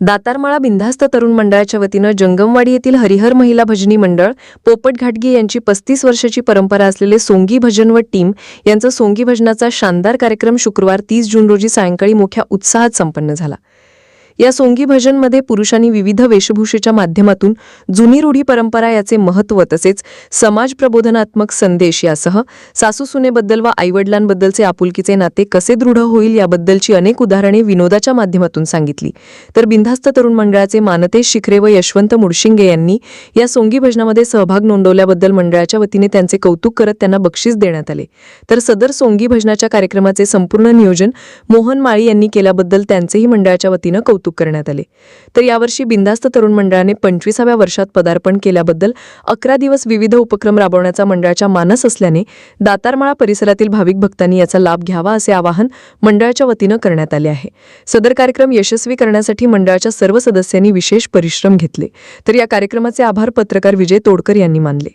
दातारमाळा बिंधास्त तरुण मंडळाच्या वतीनं जंगमवाडी येथील हरिहर महिला भजनी मंडळ पोपट घाटगी यांची पस्तीस वर्षाची परंपरा असलेले सोंगी भजन व टीम यांचा सोंगी भजनाचा शानदार कार्यक्रम शुक्रवार तीस जून रोजी सायंकाळी मोठ्या उत्साहात संपन्न झाला. या सोंगी भजनमध्ये पुरुषांनी विविध वेशभूषेच्या माध्यमातून जुनी रूढी परंपरा याचे महत्त्व तसेच समाज प्रबोधनात्मक संदेश यासह सासूसुनेबद्दल व आईवडिलांबद्दलचे आपुलकीचे नाते कसे दृढ होईल याबद्दलची अनेक उदाहरणे विनोदाच्या माध्यमातून सांगितली. तर बिनधास्त तरुण मंडळाचे मानतेश शिखरे व यशवंत मुडशिंगे यांनी या सोंगी भजनामध्ये सहभाग नोंदवल्याबद्दल मंडळाच्या वतीने त्यांचे कौतुक करत त्यांना बक्षीस देण्यात आले. तर सदर सोंगी भजनाच्या कार्यक्रमाचे संपूर्ण नियोजन मोहन माळी यांनी केल्याबद्दल त्यांचेही मंडळाच्या वतीनं कौतुक करण्यात आले. तर यावर्षी बिंदास्त तरुण मंडळाने पंचवीसाव्या वर्षात पदार्पण केल्याबद्दल अकरा दिवस विविध उपक्रम राबवण्याचा मंडळाच्या मानस असल्याने दातारमाळा परिसरातील भाविक भक्तांनी याचा लाभ घ्यावा असे आवाहन मंडळाच्या वतीनं करण्यात आले आहे. सदर कार्यक्रम यशस्वी करण्यासाठी मंडळाच्या सर्व सदस्यांनी विशेष परिश्रम घेतले. तर या कार्यक्रमाचे आभार पत्रकार विजय तोडकर यांनी मानले.